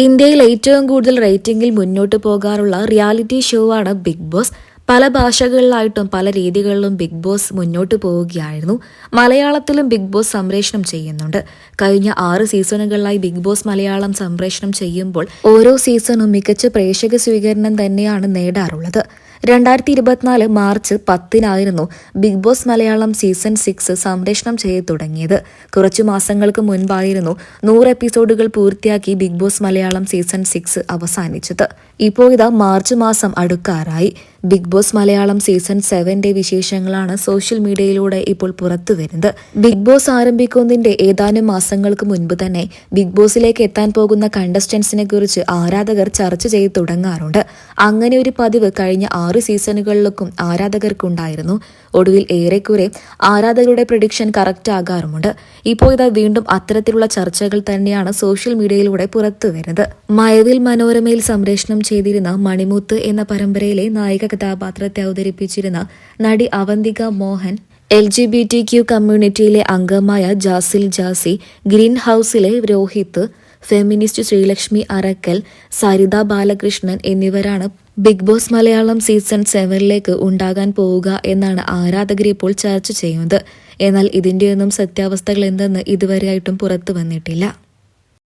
ഇന്ത്യയിൽ ഏറ്റവും കൂടുതൽ റേറ്റിംഗിൽ മുന്നോട്ട് പോകാറുള്ള റിയാലിറ്റി ഷോ ആണ് ബിഗ് ബോസ്. പല ഭാഷകളിലായിട്ടും പല രീതികളിലും ബിഗ് ബോസ് മുന്നോട്ട് പോവുകയായിരുന്നു. മലയാളത്തിലും ബിഗ് ബോസ് സംപ്രേഷണം ചെയ്യുന്നുണ്ട്. കഴിഞ്ഞ ആറ് സീസണുകളിലായി ബിഗ് ബോസ് മലയാളം സംപ്രേഷണം ചെയ്യുമ്പോൾ ഓരോ സീസണും മികച്ച പ്രേക്ഷക സ്വീകരണം തന്നെയാണ് നേടാറുള്ളത്. രണ്ടായിരത്തി ഇരുപത്തിനാല് March പത്തിനായിരുന്നു Bigg Boss Malayalam season six സംപ്രേഷണം ചെയ്ത് തുടങ്ങിയത്. കുറച്ചു മാസങ്ങൾക്ക് മുൻപായിരുന്നു നൂറ് എപ്പിസോഡുകൾ പൂർത്തിയാക്കി Bigg Boss Malayalam season six അവസാനിച്ചത്. ഇപ്പോൾ ഇതാ മാർച്ച് മാസം അടുക്കാറായി. ബിഗ് ബോസ് മലയാളം സീസൺ സെവന്റെ വിശേഷങ്ങളാണ് സോഷ്യൽ മീഡിയയിലൂടെ ഇപ്പോൾ പുറത്തു വരുന്നത്. ബിഗ് ബോസ് ആരംഭിക്കുന്നതിന്റെ ഏതാനും മാസങ്ങൾക്ക് മുൻപ് തന്നെ ബിഗ് ബോസിലേക്ക് എത്താൻ പോകുന്ന കണ്ടസ്റ്റൻസിനെ കുറിച്ച് ആരാധകർ ചർച്ച ചെയ്ത് തുടങ്ങാറുണ്ട്. അങ്ങനെ ഒരു പതിവ് കഴിഞ്ഞ ആറ് സീസണുകളിലേക്കും ആരാധകർക്കുണ്ടായിരുന്നു. ഒടുവിൽ ഏറെക്കുറെ ആരാധകരുടെ പ്രഡിക്ഷൻ കറക്റ്റ് ആകാറുമുണ്ട്. ഇപ്പോൾ ഇതാ വീണ്ടും അത്തരത്തിലുള്ള ചർച്ചകൾ തന്നെയാണ് സോഷ്യൽ മീഡിയയിലൂടെ പുറത്തു വരുന്നത്. മയവിൽ മനോരമയിൽ സംപ്രേഷണം ചെയ്തിരുന്ന മണിമുത്ത് എന്ന പരമ്പരയിലെ നായിക കഥാപാത്രത്തെ അവതരിപ്പിച്ചിരുന്ന നടി Avantika Mohan L G B T Q കമ്മ്യൂണിറ്റിയിലെ അംഗമായ ജാസിൽ ജാസി ഗ്രീൻ ഹൌസിലെ രോഹിത് ഫെമിനിസ്റ്റ് ശ്രീലക്ഷ്മി അറക്കൽ സരിത ബാലകൃഷ്ണൻ എന്നിവരാണ് ബിഗ് ബോസ് മലയാളം സീസൺ സെവനിലേക്ക് ഉണ്ടാകാൻ പോവുക എന്നാണ് ആരാധകർ ഇപ്പോൾ ചർച്ച ചെയ്യുന്നത്. എന്നാൽ ഇതിന്റെയൊന്നും സത്യാവസ്ഥകൾ എന്തെന്ന് ഇതുവരെയായിട്ടും പുറത്തു വന്നിട്ടില്ല.